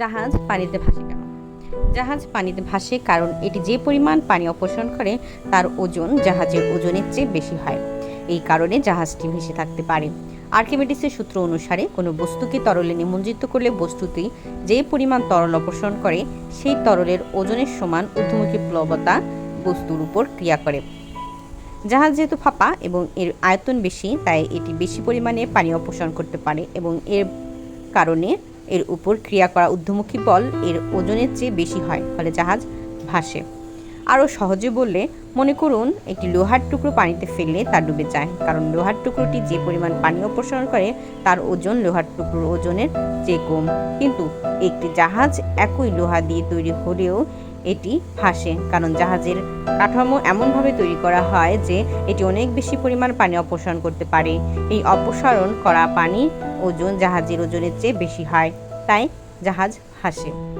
জাহাজ পানিতে ভাসে কেন জাহাজ পানিতে ভাসে কারণ এটি যে পরিমাণ পানি অপসারণ করে, তার ওজন জাহাজের ওজনের চেয়ে বেশি হয়। এই কারণে জাহাজটি ভেসে থাকতে পারে। আর্কিমেডিসের সূত্র অনুসারে, কোনো বস্তুকে তরলে নিমজ্জিত করলে বস্তুটি যে পরিমাণ তরল অপসারণ করে, সেই তরলের ওজনের সমান ঊর্ধ্বমুখী প্লবতা বস্তুর উপর ক্রিয়া করে। জাহাজ যেহেতু ফাঁপা এবং এর আয়তন বেশি, তাই এটি বেশি পরিমাণে পানি অপসারণ করতে পারে এবং এর কারণে এর উপর ক্রিয়া করা ঊর্ধ্বমুখী বল এর ওজনের চেয়ে বেশি হয়, ফলে জাহাজ ভাসে। আরও সহজে বললে, মনে করুন, একটি লোহার টুকরো পানিতে ফেললে তা ডুবে যায়, কারণ লোহার টুকরোটি যে পরিমাণ পানি অপসারণ করে, তার ওজন লোহার টুকরোর ওজনের চেয়ে কম। কিন্তু একটি জাহাজ একই লোহা দিয়ে তৈরি হলেও এটি ভাসে কারণ জাহাজের কাঠামো এমনভাবে তৈরি করা হয় যে এটি অনেক বেশি পরিমাণ পানি অপসারণ করতে পারে। এই অপসারণ করা পানি ওজন জাহাজের ওজনের চেয়ে বেশি হয়, তাই জাহাজ ভাসে